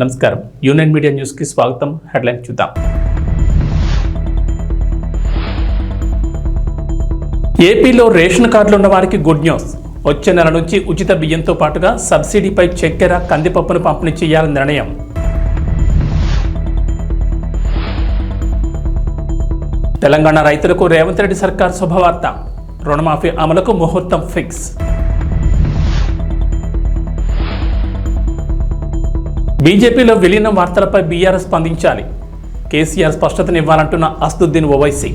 నమస్కారం. Union media న్యూస్కి స్వాగతం. హెడ్లైన్ చూద్దాం. ఏపీలో రేషన్ కార్డులు ఉన్న వారికి గుడ్ న్యూస్. వచ్చే నెల నుంచి ఉచిత బియ్యంతో పాటుగా సబ్సిడీపై చక్కెర కందిపప్పును పంపిణీ చేయాలని నిర్ణయం. తెలంగాణ రైతులకు రేవంత్ రెడ్డి సర్కార్ శుభవార్త. రుణమాఫీ అమలుకు ముహూర్తం ఫిక్స్. బీజేపీలో విలీనం వార్తలపై బీఆర్ఎస్ స్పందించాలి. కేసీఆర్ స్పష్టతనివ్వాలంటున్న అస్దుద్దీన్ ఓవైసీ.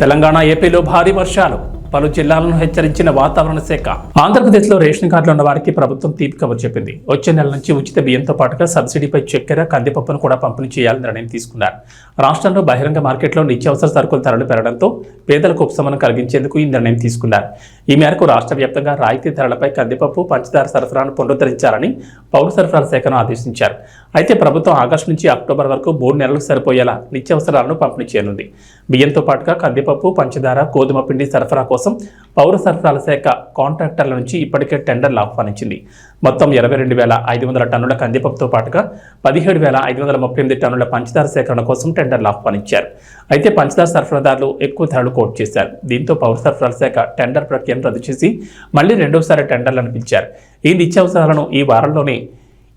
తెలంగాణ ఏపీలో భారీ వర్షాలు. పలు జిల్లాలను హెచ్చరించిన వాతావరణ శాఖ ఆంధ్రప్రదేశ్లో రేషన్ కార్డులు ఉన్న వారికి ప్రభుత్వం తీపి కబురు చెప్పింది. వచ్చే నెల నుంచి ఉచిత బియ్యంతో పాటుగా సబ్సిడీపై చక్కెర కందిపప్పును కూడా పంపిణీ చేయాలని నిర్ణయం తీసుకున్నారు. రాష్ట్రంలో బహిరంగ మార్కెట్లో నిత్యావసర సరుకుల ధరలు పెరగడంతో పేదలకు ఉపశమనం కలిగించేందుకు ఈ నిర్ణయం తీసుకున్నారు. ఈ మేరకు రాష్ట్ర వ్యాప్తంగా రాయితీ ధరలపై కందిపప్పు పంచదార సరఫరాను పునరుద్ధరించాలని పౌర సరఫరాల శాఖను ఆదేశించారు. అయితే ప్రభుత్వం ఆగస్టు నుంచి అక్టోబర్ వరకు మూడు నెలలకు సరిపోయేలా నిత్యావసరాలను పంపిణీ చేయనుంది. బియ్యంతో పాటుగా కందిపప్పు పంచదార గోధుమ పిండి సరఫరా కోసం పౌర సరఫరాల శాఖ కాంట్రాక్టర్ల నుంచి ఇప్పటికే టెండర్లు ఆహ్వానించింది. మొత్తం ఇరవై రెండు వేల ఐదు వందల టన్నుల కందిపప్పుతో పాటుగా పదిహేడు వేల ఐదు వందల ముప్పై ఎనిమిది టన్నుల పంచదార సేకరణ కోసం టెండర్లు ఆహ్వానించారు. అయితే పంచదార సరఫరాదారులు ఎక్కువ ధరలు కోట్ చేశారు. దీంతో పౌర సరఫరాల శాఖ టెండర్ ప్రక్రియను రద్దు చేసి మళ్ళీ రెండోసారి టెండర్లు అనిపించారు ఈ నిత్యావసరాలను ఈ వారంలోనే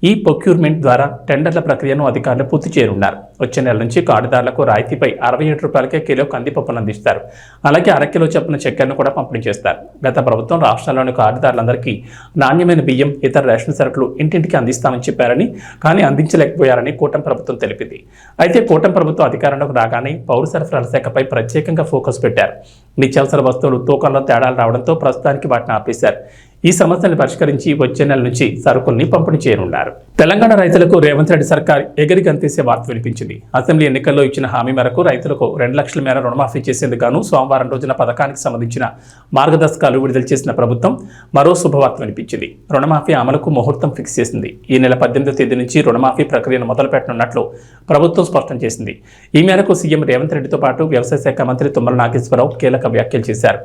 ఈ ప్రొక్యూర్మెంట్ ద్వారా టెండర్ల ప్రక్రియను అధికారులు పూర్తి చేరున్నారు. వచ్చే నెల నుంచి కార్డుదారులకు రాయితీపై అరవై ఏడు రూపాయలకే కిలో కందిపప్పును అందిస్తారు. అలాగే అరకిలో చొప్పున చక్కెరను కూడా పంపిణీ చేస్తారు. గత ప్రభుత్వం రాష్ట్రాల్లోని కార్డుదారులందరికీ నాణ్యమైన బియ్యం ఇతర రేషన్ సరుకులు ఇంటింటికి అందిస్తామని చెప్పారని కానీ అందించలేకపోయారని కూటమి ప్రభుత్వం తెలిపింది. అయితే కూటమి ప్రభుత్వం అధికారంలోకి రాగానే పౌర సరఫరాల శాఖపై ప్రత్యేకంగా ఫోకస్ పెట్టారు. నిత్యావసర వస్తువులు తూకంలో తేడాలు రావడంతో ప్రస్తుతానికి వాటిని ఆపేశారు. ఈ సమస్యను పరిష్కరించి వచ్చే నెల నుంచి సరుకుల్ని పంపిణీ చేయనున్నారు. తెలంగాణ రైతులకు రేవంత్ రెడ్డి సర్కార్ ఎగిరి గంతేసే వార్త వినిపించింది. అసెంబ్లీ ఎన్నికల్లో ఇచ్చిన హామీ మేరకు రైతులకు రెండు లక్షల మేర రుణమాఫీ చేసేందుకు గాను సోమవారం రోజున పథకానికి సంబంధించిన మార్గదర్శకాలు విడుదల చేసిన ప్రభుత్వం మరో శుభవార్త వినిపించింది. రుణమాఫీ అమలుకు ముహూర్తం ఫిక్స్ చేసింది. ఈ నెల పద్దెనిమిదో తేదీ నుంచి రుణమాఫీ ప్రక్రియను మొదలుపెట్టనున్నట్లు ప్రభుత్వం స్పష్టం చేసింది. ఈ మేరకు సీఎం రేవంత్ రెడ్డితో పాటు వ్యవసాయ శాఖ మంత్రి తుమ్మల నాగేశ్వరరావు కీలక వ్యాఖ్యలు చేశారు.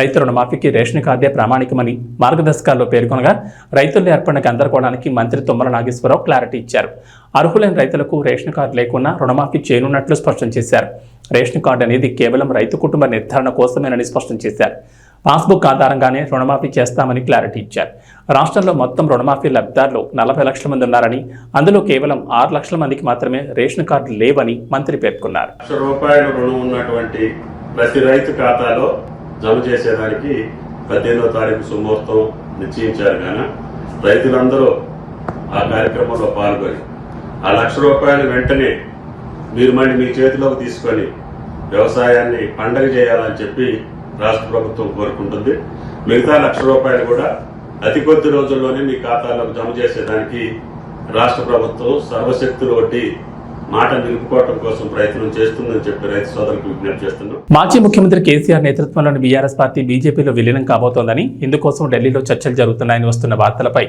రైతు రుణమాఫీకి రేషన్ కార్డే ప్రామాణికమని మార్గ మార్గదర్శకాల్లో పేర్కొనగా రైతుల ఏర్పడిన గందరగోళానికి మంత్రి తుమ్మల నాగేశ్వరరావు క్లారిటీ ఇచ్చారు. అర్హులైన రైతులకు రేషన్ కార్డు లేకున్నా రుణమాఫీ చేయనున్నట్లు స్పష్టం చేశారు. రేషన్ కార్డు అనేది కేవలం రైతు కుటుంబ నిర్ధారణ కోసమేనని స్పష్టం చేశారు. పాస్బుక్ ఆధారంగానే రుణమాఫీ చేస్తామని క్లారిటీ ఇచ్చారు. రాష్ట్రంలో మొత్తం రుణమాఫీ లబ్ధిదారులు నలభై లక్షల మంది ఉన్నారని అందులో కేవలం ఆరు లక్షల మందికి మాత్రమే రేషన్ కార్డు లేవని మంత్రి పేర్కొన్నారు. లక్ష రుణం ఉన్నటువంటి ప్రతి రైతు ఖాతాలో జమ చేసేదానికి పదిహేనో తారీఖు సుముహూర్తం నిశ్చయించారు కానీ రైతులందరూ ఆ కార్యక్రమంలో పాల్గొని ఆ లక్ష రూపాయలు వెంటనే మీరు మళ్ళీ మీ చేతిలోకి తీసుకొని వ్యవసాయాన్ని పండగ చేయాలని చెప్పి రాష్ట్ర ప్రభుత్వం కోరుకుంటుంది. మిగతా లక్ష రూపాయలు కూడా అతి కొద్ది రోజుల్లోనే మీ ఖాతాలోకి జమ చేసేదానికి రాష్ట్ర ప్రభుత్వం సర్వశక్తులు వడ్డీ మాట నిలుపుకోవటం కోసం ప్రయత్నం చేస్తుందని చెప్పి రైతు సోదరులకు విజ్ఞప్తి చేస్తున్నాం. మాజీ ముఖ్యమంత్రి కేసీఆర్ నేతృత్వంలోని బీఆర్ఎస్ పార్టీ బీజేపీలో విలీనం కాబోతోందని ఇందుకోసం ఢిల్లీలో చర్చలు జరుగుతున్నాయని వస్తున్న వార్తలపై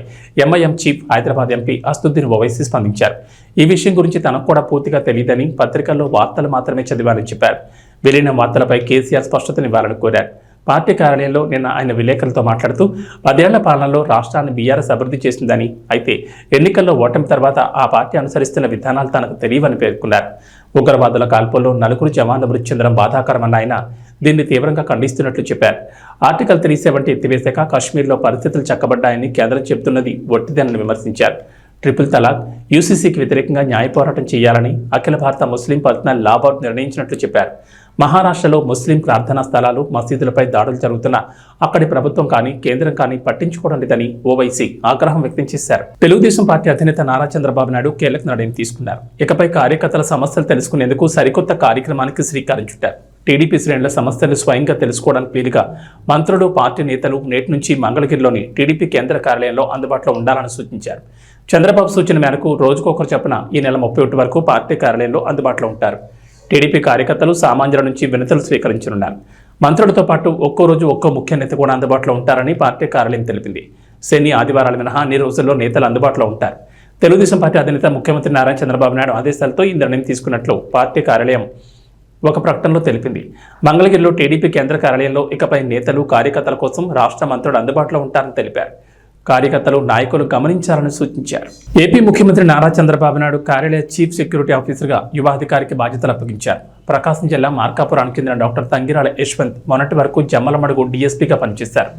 MIM chief Hyderabad MP Asaduddin Owaisi స్పందించారు. ఈ విషయం గురించి తనకు కూడా పూర్తిగా తెలియదని పత్రికల్లో వార్తలు మాత్రమే చదివారని చెప్పారు. విలీనం వార్తలపై కేసీఆర్ స్పష్టతనివ్వాలని కోరారు. పార్టీ కార్యాలయంలో నిన్న ఆయన విలేకరులతో మాట్లాడుతూ పదేళ్ళ పాలనలో రాష్ట్రాన్ని బీఆర్ఎస్ అభివృద్ధి చేసిందని అయితే ఎన్నికల్లో ఓటమి తర్వాత ఆ పార్టీ అనుసరిస్తున్న విధానాలు తనకు తెలియవని పేర్కొన్నారు. ఉగ్రవాదుల కాల్పుల్లో నలుగురు జవాన్లు మృతి చెందడం బాధాకరమన్న ఆయన దీన్ని తీవ్రంగా ఖండిస్తున్నట్లు చెప్పారు. ఆర్టికల్ త్రీ సెవెంటీ ఎత్తివేశాక కాశ్మీర్లో పరిస్థితులు చక్కబడ్డాయని కేంద్రం చెబుతున్నది ఒట్టిదేనని విమర్శించారు. ట్రిపుల్ తలాక్ యూసీసీకి వ్యతిరేకంగా న్యాయ పోరాటం చేయాలని అఖిల భారత ముస్లిం పర్సనల్ లా బోర్డు నిర్ణయించినట్లు చెప్పారు. మహారాష్ట్రలో ముస్లిం ప్రార్థనా స్థలాలు మసీదులపై దాడులు జరుగుతున్న అక్కడి ప్రభుత్వం కానీ కేంద్రం కానీ పట్టించుకోవడం లేదని ఓవైసీ ఆగ్రహం వ్యక్తం చేశారు. తెలుగుదేశం పార్టీ అధినేత నారా చంద్రబాబు నాయుడు కీలక నిర్ణయం తీసుకున్నారు. ఇకపై కార్యకర్తల సమస్యలు తెలుసుకునేందుకు సరికొత్త కార్యక్రమానికి శ్రీకారం చుట్టారు. టీడీపీ శ్రేణుల సమస్యలు స్వయంగా తెలుసుకోవడానికి వీలుగా మంత్రులు పార్టీ నేతలు నేటి నుంచి మంగళగిరిలోని టీడీపీ కేంద్ర కార్యాలయంలో అందుబాటులో ఉండాలని సూచించారు. చంద్రబాబు సూచన మేరకు రోజుకొకరు చొప్పున ఈ నెల ముప్పై ఒకటి వరకు పార్టీ కార్యాలయంలో అందుబాటులో ఉంటారు. టీడీపీ కార్యకర్తలు సామాన్యుల నుంచి వినతులు స్వీకరించనున్నారు. మంత్రులతో పాటు ఒక్కో రోజు ఒక్కో ముఖ్య నేత కూడా అందుబాటులో ఉంటారని పార్టీ కార్యాలయం తెలిపింది. శని ఆదివారాలు మినహా అన్ని రోజుల్లో నేతలు అందుబాటులో ఉంటారు. తెలుగుదేశం పార్టీ అధినేత ముఖ్యమంత్రి నారాయణ చంద్రబాబు నాయుడు ఆదేశాలతో ఈ నిర్ణయం తీసుకున్నట్లు పార్టీ కార్యాలయం ఒక ప్రకటనలో తెలిపింది. మంగళగిరిలో టీడీపీ కేంద్ర కార్యాలయంలో ఇకపై నేతలు కార్యకర్తల కోసం రాష్ట్ర మంత్రులు అందుబాటులో ఉంటారని తెలిపారు. కార్యకర్తలు నాయకులు గమనించాలని సూచించారు. ఏపీ ముఖ్యమంత్రి నారా చంద్రబాబు నాయుడు కార్యాలయ చీఫ్ సెక్యూరిటీ ఆఫీసర్గా యువ అధికారికి బాధ్యతలు అప్పగించారు. ప్రకాశం జిల్లా మార్కాపురానికి చెందిన డాక్టర్ తంగిరాల యశ్వంత్ మొన్నటి వరకు జమ్మలమడుగు డీఎస్పీగా పనిచేశారు.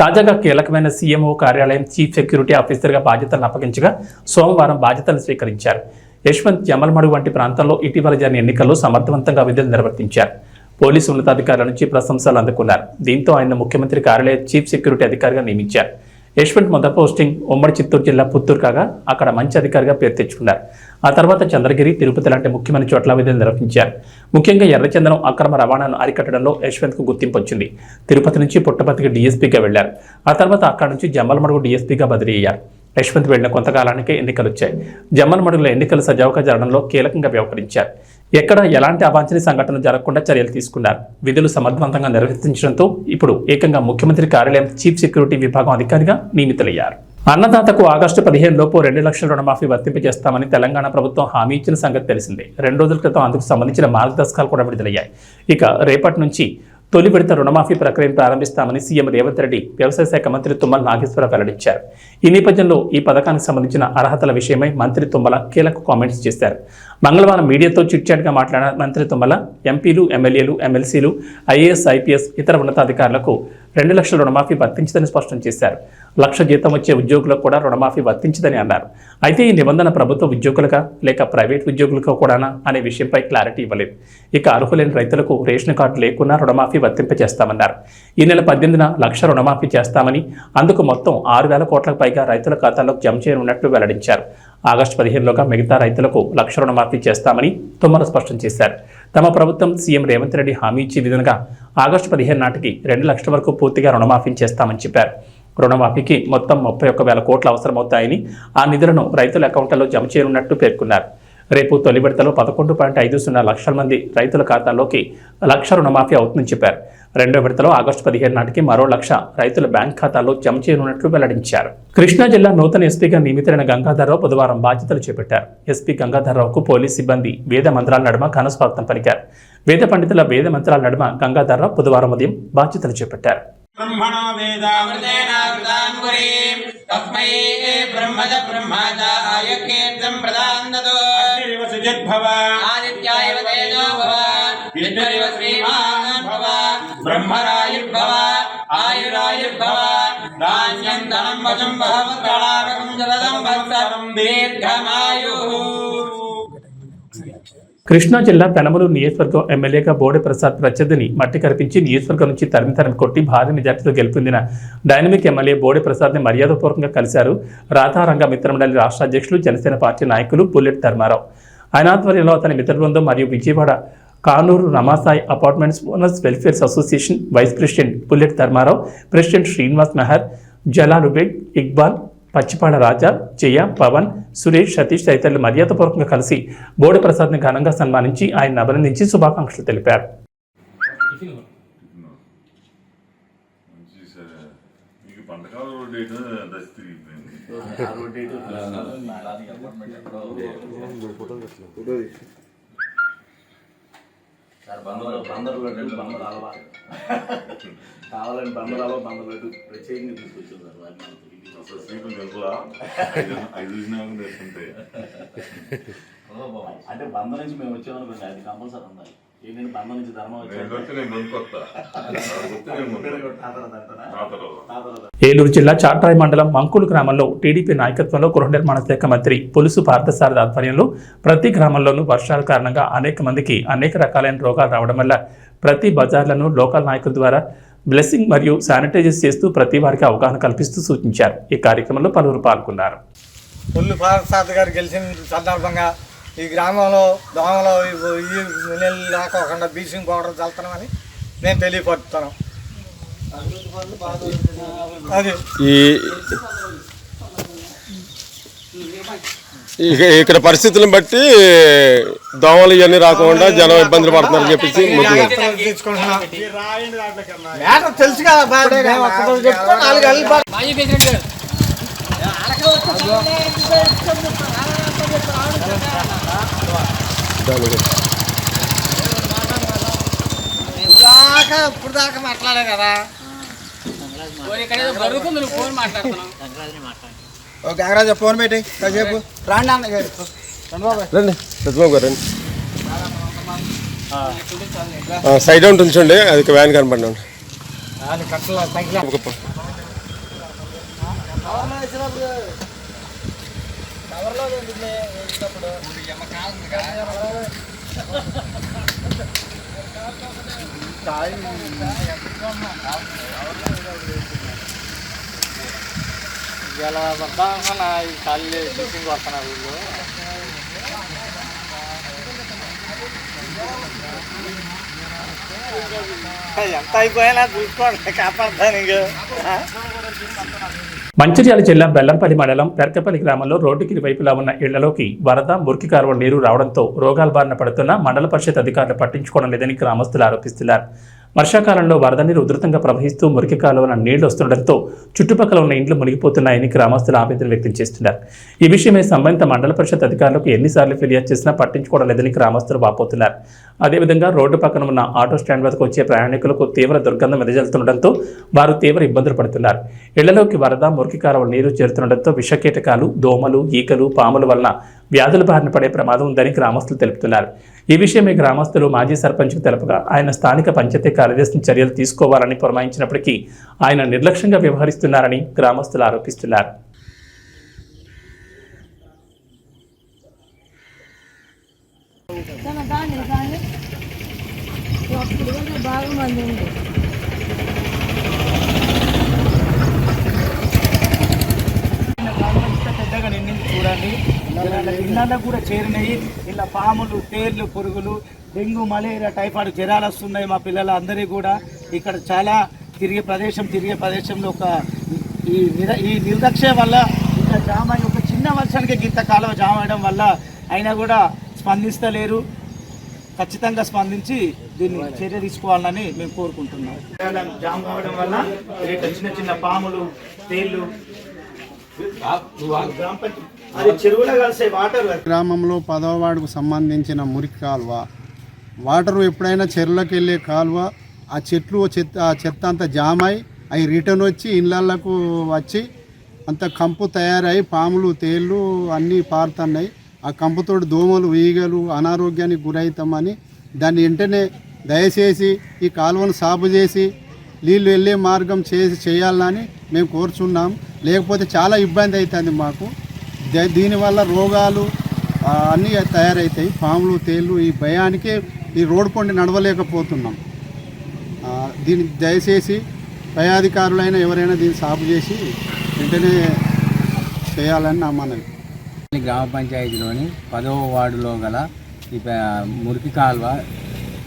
తాజాగా కీలకమైన సీఎంఓ కార్యాలయం చీఫ్ సెక్యూరిటీ ఆఫీసర్గా బాధ్యతలను అప్పగించగా సోమవారం బాధ్యతలు స్వీకరించారు. యశ్వంత్ జమల్మడుగు వంటి ప్రాంతంలో ఇటీవల జరిగిన ఎన్నికల్లో సమర్థవంతంగా విధులు నిర్వర్తించారు. పోలీసు ఉన్నతాధికారుల నుంచి ప్రశంసలు అందుకున్నారు. దీంతో ఆయన ముఖ్యమంత్రి కార్యాలయ చీఫ్ సెక్యూరిటీ అధికారిగా నియమించారు. యశ్వంత్ మొదటి పోస్టింగ్ ఉమ్మడి చిత్తూరు జిల్లా పుత్తూరు కాగా అక్కడ మంచి అధికారిగా పేరు తెచ్చుకున్నారు. ఆ తర్వాత చంద్రగిరి తిరుపతి లాంటి ముఖ్యమైన చోట్ల విధులు నిర్వహించారు. ముఖ్యంగా ఎర్రచందనం అక్రమ రవాణాను అరికట్టడంలో యశ్వంత్కు గుర్తింపు వచ్చింది తిరుపతి నుంచి పుట్టపతికి డీఎస్పీగా వెళ్ళారు ఆ తర్వాత అక్కడ నుంచి జమ్మలమడుగు డీఎస్పీగా బదిలీ అయ్యారు. యశ్వంత్ వెళ్ళిన కొంతకాలానికే ఎన్నికలు వచ్చాయి జమ్మలమడుగుల ఎన్నికలు సజావుగా జరగడంలో కీలకంగా వ్యవహరించారు. ఎక్కడ ఎలాంటి అవాంఛనీయ సంఘటనలు జరగకుండా చర్యలు తీసుకున్నారు. విధులు సమర్థవంతంగా నిర్వర్తించడంతో ఇప్పుడు ఏకంగా ముఖ్యమంత్రి కార్యాలయం చీఫ్ సెక్యూరిటీ విభాగం అధికారిగా నియమితులయ్యారు. అన్నదాతకు ఆగస్టు పదిహేను లోపు రెండు లక్షల రుణమాఫీ వర్తింపజేస్తామని తెలంగాణ ప్రభుత్వం హామీ ఇచ్చిన సంగతి తెలిసిందే. రెండు రోజుల క్రితం అందుకు సంబంధించిన మార్గదర్శకాలు కూడా విడుదలయ్యాయి. ఇక రేపటి నుంచి తొలి విడత రుణమాఫీ ప్రక్రియను ప్రారంభిస్తామని సీఎం రేవంత్ రెడ్డి వ్యవసాయ శాఖ మంత్రి తుమ్మల నాగేశ్వరరావు వెల్లడించారు. ఈ నేపథ్యంలో ఈ పథకానికి సంబంధించిన అర్హతల విషయమై మంత్రి తుమ్మల కీలక కామెంట్స్ చేశారు. మంగళవారం మీడియాతో చిట్చాట్గా మాట్లాడిన మంత్రి తుమ్మల ఎంపీలు ఎమ్మెల్యేలు ఎమ్మెల్సీలు ఐఏఎస్ ఐపీఎస్ ఇతర ఉన్నతాధికారులకు రెండు లక్షల రుణమాఫీ వర్తించదని స్పష్టం చేశారు. లక్ష జీతం వచ్చే ఉద్యోగులకు కూడా రుణమాఫీ వర్తించదని అన్నారు. అయితే ఈ నిబంధన ప్రభుత్వ ఉద్యోగులుగా లేక ప్రైవేట్ ఉద్యోగులకు కూడానా అనే విషయంపై క్లారిటీ ఇవ్వలేదు. ఇక అర్హులైన రైతులకు రేషన్ కార్డు లేకున్నా రుణమాఫీ వర్తింపజేస్తామన్నారు ఈ నెల పద్దెనిమిదిన లక్ష రుణమాఫీ చేస్తామని అందుకు మొత్తం ఆరు వేల కోట్లకు పైగా రైతుల ఖాతాలో జమ చేయనున్నట్లు వెల్లడించారు. ఆగస్టు పదిహేనులోగా మిగతా రైతులకు లక్ష రుణమాఫీ చేస్తామని తుమ్మల స్పష్టం చేశారు. తమ ప్రభుత్వం సీఎం రేవంత్ రెడ్డి హామీ ఇచ్చే విధంగా ఆగస్టు పదిహేను నాటికి రెండు లక్షల వరకు పూర్తిగా రుణమాఫీ చేస్తామని చెప్పారు. రుణమాఫీకి మొత్తం ముప్పై ఒక్క వేల కోట్లు అవసరమవుతాయని ఆ నిధులను రైతుల అకౌంట్లలో జమ చేయనున్నట్టు పేర్కొన్నారు. రేపు తొలి విడతలో పదకొండు పాయింట్ ఐదు సున్నా లక్షల మంది రైతుల ఖాతాల్లోకి లక్ష రుణమాఫీ అవుతుందని చెప్పారు. రెండో విడతలో ఆగస్టు పదిహేను నాటికి మరో లక్ష రైతుల బ్యాంక్ ఖాతాల్లో జమ చేయనున్నట్లు వెల్లడించారు. కృష్ణా జిల్లా నూతన ఎస్పీగా నియమితులైన గంగాధరరావు బుధవారం బాధ్యతలు చేపట్టారు. ఎస్పీ గంగాధరరావుకు పోలీస్ సిబ్బంది వేద మంత్రాల నడుమ ఘనస్వాగతం పలికారు. వేద పండితుల వేద మంత్రాల నడుమ గంగాధరరావు బుధవారం ఉదయం బాధ్యతలు చేపట్టారు. कीर्तिं प्रदान्दतो अग्निरिव सुजिद्भव आदित्याय तेजो भव विष्णुरिव श्रीमान् भव ब्रह्मरायुर्भव आयुरायुर्भव धान्यं धनं वशं बहवत्कलाकं जलदं वत्सरं दीर्घमायुः కృష్ణా జిల్లా పెనమలూరు నియోజకవర్గం ఎమ్మెల్యేగా బోడే ప్రసాద్ ప్రత్యర్థిని మట్టి కనిపించి నియోజకవర్గం నుంచి తరిమి తరిమి కొట్టి భారీ మెజార్టీతో గెలుపొందిన డైనమిక్ ఎమ్మెల్యే బోడే ప్రసాద్ని మర్యాదపూర్వకంగా కలిశారు రాధారంగ మిత్రమండలి రాష్ట్ర అధ్యక్షులు జనసేన పార్టీ నాయకులు బుల్లెట్ ధర్మారావు ఆయన ఆధ్వర్యంలో అతని మిత్ర బృందం మరియు Vijayawada Kanuru Ramasai apartments owners welfares association vice president Bullet Dharmarao president Srinivas Meher Jalalubeg Iqbal Pachipada Raja Jaya Pavan Suresh Satish తదితరులు మర్యాదపూర్వకంగా కలిసి బోడి ప్రసాద్ని ఘనంగా సన్మానించి ఆయన అభినందించి శుభాకాంక్షలు తెలిపారు. పంటకాల సార్ బందరు బందర్లో రెండు బందరు అలవా కావాలని బందరాలో ప్రత్యేకంగా తీసుకొచ్చారు సార్ ఐదు అంటే బంద నుంచి మేము వచ్చామనుకోండి అది కంపల్సరీ ఉండాలి. ఏంటంటే నుంచి ధర్మం ఏలూరు జిల్లా చాట్రాయి మండలం మంకులు గ్రామంలో టీడీపీ నాయకత్వంలో గృహ నిర్మాణ శాఖ మంత్రి పులుసు పార్థసారథి ఆధ్వర్యంలో ప్రతి గ్రామంలోనూ వర్షాల కారణంగా అనేక మందికి అనేక రకాలైన రోగాలు రావడం వల్ల ప్రతి బజార్లను లోకల్ నాయకుల ద్వారా బ్లెస్సింగ్ మరియు శానిటైజర్ చేస్తూ ప్రతి వారికి అవగాహన కల్పిస్తూ సూచించారు. ఈ కార్యక్రమంలో పలువురు పాల్గొన్నారు. పుల్లు పార్సాద్ గారు గెలిచిన సందర్భంగా ఈ గ్రామంలో దోమలు ఇవి- ఈ నీళ్ళు రాకోకుండా బ్లీచింగ్ పౌడర్ చల్లుతున్నామని నేను తెలియపరుస్తాను అది. ఈ ఇక ఇక్కడ పరిస్థితులను బట్టి దోమలు ఇవన్నీ రాకుండా జనం ఇబ్బందులు పడుతున్నారని చెప్పేసి తెలుసు కదా దాకా ఇప్పుడు దాకా మాట్లాడే కదా. ఓ గంగరాజ ఫోన్ పెట్టి కాసేపు. రాండి అన్న గారు. రండి సత్యబాబు గారు రండి. ఆ, సైడ్ అవుట్ ఉంచండి అది వ్యాన్ కనపడినాం కట్టలు తగిలా ఇలా వద్దామనుకున్నా ఈ ఖాళీ టీచింగ్ వస్తున్నారు వీళ్ళు ఎంత అయిపోయినా చూసుకోండి కాపాడతాను మంచిర్యాల జిల్లా బెల్లంపల్లి మండలం పెర్కపల్లి గ్రామంలో రోడ్డుకి ఇరువైపులా ఉన్న ఇళ్ళలోకి వరద మురికి కాలువ నీరు రావడంతో రోగాల బారిన పడుతున్న మండల పరిషత్ అధికారులు పట్టించుకోవడం లేదని గ్రామస్తులు ఆరోపిస్తున్నారు. వర్షాకాలంలో వరద నీరు ఉధృతంగా ప్రవహిస్తూ మురికి కాలువల నీళ్ళు వస్తుండటంతో చుట్టుపక్కల ఉన్న ఇండ్లు మునిగిపోతున్నాయని గ్రామస్తులు ఆవేదన వ్యక్తం చేస్తున్నారు. ఈ విషయమై సంబంధిత మండల పరిషత్ అధికారులకు ఎన్నిసార్లు ఫిర్యాదు చేసినా పట్టించుకోవడం లేదని గ్రామస్తులు వాపోతున్నారు. అదేవిధంగా రోడ్డు పక్కన ఉన్న ఆటో స్టాండ్ వద్దకు వచ్చే ప్రయాణికులకు తీవ్ర దుర్గంధం వెదజల్లుతుండటంతో వారు తీవ్ర ఇబ్బందులు పడుతున్నారు. ఇళ్ళలోకి వరద మురికి కాలువ నీరు చేరుతుండటంతో విషకీటకాలు దోమలు ఈకలు పాముల వలన వ్యాధుల బారిన పడే ప్రమాదం ఉందని గ్రామస్తులు తెలుపుతున్నారు. ఈ విషయమై గ్రామస్తులు మాజీ సర్పంచ్కు తెలుపగా ఆయన స్థానిక పంచాయతీ కార్యదర్శిని చర్యలు తీసుకోవాలని పురమాయించినప్పటికీ ఆయన నిర్లక్ష్యంగా వ్యవహరిస్తున్నారని గ్రామస్తులు ఆరోపిస్తున్నారు. బాగా మంది ఉంది. పెద్దగా చూడండి. ఇళ్ళల్లో కూడా చేరినాయి. ఇలా పాములు తేర్లు పురుగులు డెంగ్యూ మలేరియా టైఫాయిడ్ జ్వరాలు వస్తున్నాయి మా పిల్లలు అందరికీ కూడా. ఇక్కడ చాలా తిరిగే ప్రదేశం తిరిగే ప్రదేశంలో ఒక ఈ నిర ఈ నిర్లక్ష్యం వల్ల ఇక్కడ జామ ఒక చిన్న వర్షానికి గింత కాలం జామ అవడం వల్ల అయినా కూడా స్పందిస్తలేరు. ఖచ్చితంగా స్పందించి దీన్ని చర్య తీసుకోవాలని మేము కోరుకుంటున్నాం. జామ్ కావడం వల్ల చిన్న చిన్న పాములు తేళ్ళు గ్రామ పంచాయతీ- అది చెరువులో కలిసే వాటర్ గ్రామంలో పదవ వార్డుకు సంబంధించిన మురికి కాలువ. వాటర్ ఎప్పుడైనా చెరువులోకి వెళ్ళే కాలువ ఆ చెట్లు చెత్త ఆ చెత్త అంతా జామ్ అయి అవి రిటర్న్ వచ్చి ఇళ్ళకు వచ్చి అంత కంపు తయారై పాములు తేళ్ళు అన్నీ పారుతున్నాయి. ఆ కంపుతోటి దోమలు ఈగలు అనారోగ్యానికి గురవుతామని దాన్ని వెంటనే దయచేసి ఈ కాలువను సాగు చేసి నీళ్ళు వెళ్ళే మార్గం చేసి చేయాలని మేము కోరుచున్నాం. లేకపోతే చాలా ఇబ్బంది అవుతుంది మాకు. దీనివల్ల రోగాలు అన్నీ తయారవుతాయి పాములు తేళ్ళు ఈ భయానికే ఈ రోడ్డు పొండి నడవలేకపోతున్నాం. దీన్ని దయచేసి పై అధికారులైనా ఎవరైనా దీన్ని సాగు చేసి వెంటనే చేయాలని నా మనవి. గ్రామ పంచాయతీలోని పదవ వార్డులో గల ఈ మురికి కాలువ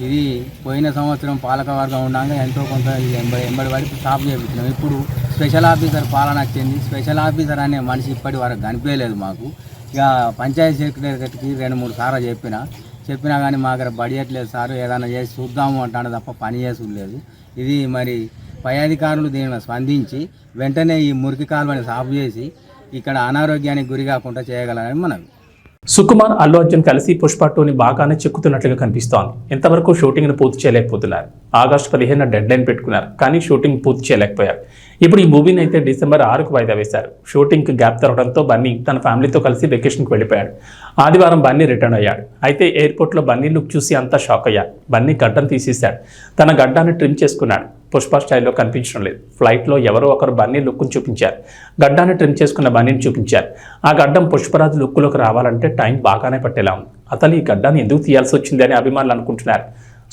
ఇది పోయిన సంవత్సరం పాలకవర్గం ఉండగా ఎంతో కొంత ఎంబడి ఎంబడి పడి సాపు చేపించినాం ఇప్పుడు స్పెషల్ ఆఫీసర్ పాలన వచ్చింది స్పెషల్ ఆఫీసర్ అనే మనిషి ఇప్పటి వరకు కనిపించలేదు మాకు. ఇక పంచాయతీ సెక్రటరీకి రెండు మూడు సార్లు చెప్పిన. చెప్పినా కానీ మా దగ్గర బడియట్లేదు సార్ ఏదైనా చేసి చూద్దాము అంటాడు తప్ప పని చేసులేదు ఇది మరి పై అధికారులు దీనిని స్పందించి వెంటనే ఈ మురికి కాలువని సాఫ్ చేసి ఇక్కడ అనారోగ్యానికి గురి కాకుండా చేయగలరని మనవి. సుకుమార్ అల్లు అర్జున్ కలిసి పుష్ప టూని బాగానే చెక్కుతున్నట్లుగా కనిపిస్తోంది. ఇంతవరకు షూటింగ్ను పూర్తి చేయలేకపోతున్నారు. ఆగస్టు పదిహేను డెడ్ లైన్ పెట్టుకున్నారు కానీ షూటింగ్ పూర్తి చేయలేకపోయారు. ఇప్పుడు ఈ మూవీని అయితే డిసెంబర్ ఆరుకు వాయిదా వేశారు. షూటింగ్కి గ్యాప్ తెరవడంతో బన్నీ తన ఫ్యామిలీతో కలిసి వెకేషన్కి వెళ్ళిపోయాడు. ఆదివారం బన్నీ రిటర్న్ అయ్యాడు. అయితే ఎయిర్పోర్ట్లో బన్నీ లుక్ చూసి అంతా షాక్ అయ్యారు. బన్నీ గడ్డం తీసేశాడు. తన గడ్డాన్ని ట్రిమ్ చేసుకున్నాడు. పుష్ప స్టైల్లో కనిపించడం లేదు. ఫ్లైట్లో ఎవరో ఒకరు బన్నీ లుక్ను చూపించారు. గడ్డాన్ని ట్రిమ్ చేసుకున్న బన్నీని చూపించారు. ఆ గడ్డం పుష్పరాజు లుక్లోకి రావాలంటే టైం బాగానే పట్టేలా ఉంది. అతను ఈ గడ్డాన్ని ఎందుకు తీయాల్సి వచ్చింది అని అభిమానులు అనుకుంటున్నారు.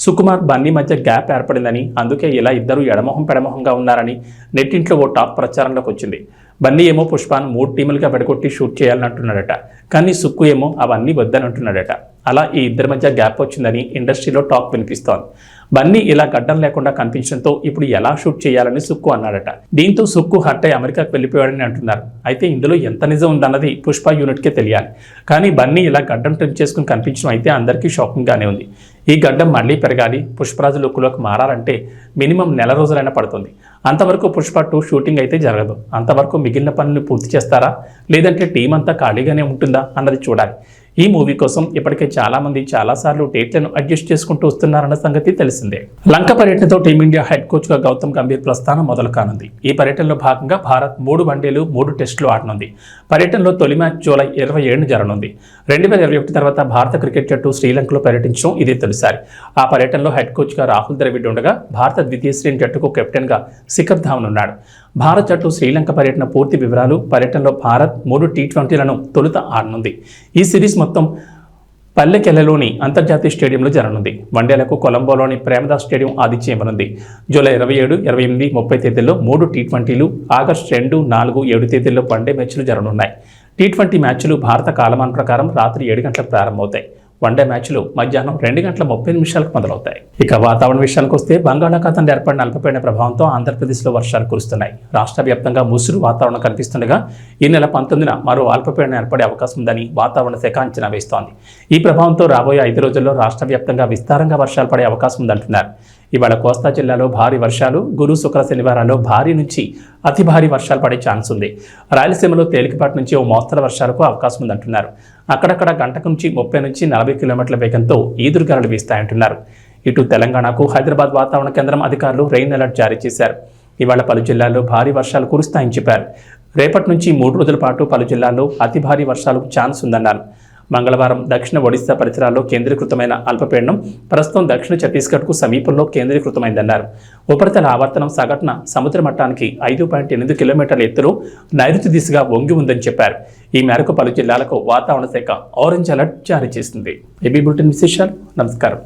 సుకుమార్ బన్నీ మధ్య గ్యాప్ ఏర్పడిందని అందుకే ఇలా ఇద్దరు ఎడమొహం పెడమొహంగా ఉన్నారని నెట్టింట్లో ఓ టాప్ ప్రచారంలోకి వచ్చింది. బన్నీ ఏమో పుష్పాను మూడు టీములుగా పడగొట్టి షూట్ చేయాలని అంటున్నాడట కానీ సుక్కు ఏమో అవన్నీ వద్దని అంటున్నాడట. అలా ఈ ఇద్దరి మధ్య గ్యాప్ వచ్చిందని ఇండస్ట్రీలో టాక్ వినిపిస్తోంది. బన్నీ ఇలా గడ్డం లేకుండా కనిపించడంతో ఇప్పుడు ఎలా షూట్ చేయాలని సుక్కు అన్నాడట. దీంతో సుక్కు హట్ అయి అమెరికాకు వెళ్ళిపోయాడని అంటున్నారు. అయితే ఇందులో ఎంత నిజం ఉందన్నది పుష్ప యూనిట్కే తెలియాలి. కానీ బన్నీ ఇలా గడ్డం ట్రిమ్ చేసుకుని కనిపించడం అయితే అందరికీ షాకింగ్గానే ఉంది. ఈ గడ్డం మళ్ళీ పెరగాలి పుష్పరాజు లుక్లోకి మారాలంటే మినిమం నెల రోజులైనా పడుతుంది. అంతవరకు పుష్ప టూ షూటింగ్ అయితే జరగదు. అంతవరకు మిగిలిన పనులు పూర్తి చేస్తారా? లేదంటే టీం అంతా ఖాళీగానే ఉంటుందా అన్నది చూడాలి. ఈ మూవీ కోసం ఇప్పటికే చాలా మంది చాలా సార్లు డేట్లను అడ్జస్ట్ చేసుకుంటూ వస్తున్నారన్న సంగతి తెలిసిందే. లంక పర్యటనతో టీమిండియా హెడ్ కోచ్గా గౌతమ్ గంభీర్ ప్రస్థానం మొదలు కానుంది. ఈ పర్యటనలో భాగంగా భారత్ మూడు వన్డేలు మూడు టెస్టులు ఆడనుంది. పర్యటనలో తొలి మ్యాచ్ జూలై ఇరవై ఏడున జరగనుంది. రెండు వేల ఇరవై ఒకటి తర్వాత భారత క్రికెట్ జట్టు శ్రీలంకలో పర్యటించడం ఇదే తొలిసారి. ఆ పర్యటనలో హెడ్ కోచ్గా రాహుల్ ద్రవిడ్ ఉండగా భారత ద్వితీయ శ్రేణి జట్టుకు కెప్టెన్గా శిఖర్ ధావన్ ఉన్నాడు. భారత్ జట్టు శ్రీలంక పర్యటన పూర్తి వివరాలు పర్యటనలో భారత్ మూడు టీ ట్వంటీలను తొలుత ఆడనుంది. ఈ సిరీస్ మొత్తం పల్లెకెల్లలోని అంతర్జాతీయ స్టేడియంలో జరగనుంది. వన్డేలకు కొలంబోలోని ప్రేమదాస్ స్టేడియం ఆదిత్యం ఇవ్వనుంది. జూలై ఇరవై ఏడు ఇరవై ఎనిమిది ముప్పై తేదీల్లో మూడు టీ ట్వంటీలు ఆగస్టు రెండు నాలుగు ఏడు తేదీల్లో వన్డే మ్యాచ్లు జరగనున్నాయి. టీ ట్వంటీ మ్యాచ్లు భారత కాలమాన ప్రకారం రాత్రి ఏడు గంటలకు ప్రారంభమవుతాయి. వన్డే మ్యాచ్లు మధ్యాహ్నం రెండు గంటల ముప్పై నిమిషాలకు మొదలవుతాయి. ఇక వాతావరణ విషయానికి వస్తే బంగాళాఖాతంలో ఏర్పడిన అల్పపీడన ప్రభావంతో ఆంధ్రప్రదేశ్లో వర్షాలు కురుస్తున్నాయి. రాష్ట్ర వ్యాప్తంగా ముసురు వాతావరణం కనిపిస్తుండగా ఈ నెల పంతొమ్మిదిన మరో అల్పపీడనం ఏర్పడే అవకాశం ఉందని వాతావరణ శాఖ అంచనా వేస్తోంది. ఈ ప్రభావంతో రాబోయే ఐదు రోజుల్లో రాష్ట్ర వ్యాప్తంగా విస్తారంగా వర్షాలు పడే అవకాశం ఉందంటున్నారు. ఇవాళ కోస్తా జిల్లాలో భారీ వర్షాలు గురు శుక్ర శనివారాల్లో భారీ నుంచి అతి భారీ వర్షాలు పడే ఛాన్స్ ఉంది. రాయలసీమలో తేలికపాటి నుంచి ఓ మోస్తరు వర్షాలకు అవకాశం ఉందంటున్నారు. అక్కడక్కడ గంటకు నుంచి ముప్పై నుంచి నలభై కిలోమీటర్ల వేగంతో ఈదురుగాలు వీస్తాయంటున్నారు. ఇటు తెలంగాణకు హైదరాబాద్ వాతావరణ కేంద్రం అధికారులు రెయిన్ అలర్ట్ జారీ చేశారు. ఇవాళ పలు జిల్లాల్లో భారీ వర్షాలు కురుస్తాయని చెప్పారు. రేపటి నుంచి మూడు రోజుల పాటు పలు జిల్లాల్లో అతి భారీ వర్షాలకు ఛాన్స్ ఉందన్నారు. మంగళవారం దక్షిణ ఒడిశా పరిసరాల్లో కేంద్రీకృతమైన అల్పపీడనం ప్రస్తుతం దక్షిణ ఛత్తీస్గఢ్కు సమీపంలో కేంద్రీకృతమైందన్నారు. ఉపరితల ఆవర్తనం సగటున సముద్ర మట్టానికి ఐదు పాయింట్ ఎనిమిది కిలోమీటర్ల ఎత్తులో నైరుతి దిశగా వంగి ఉందని చెప్పారు. ఈ మేరకు పలు జిల్లాలకు వాతావరణ శాఖ ఆరెంజ్ అలర్ట్ జారీ చేసింది. ఏబీ బులెటిన్ విశేషాలు. నమస్కారం.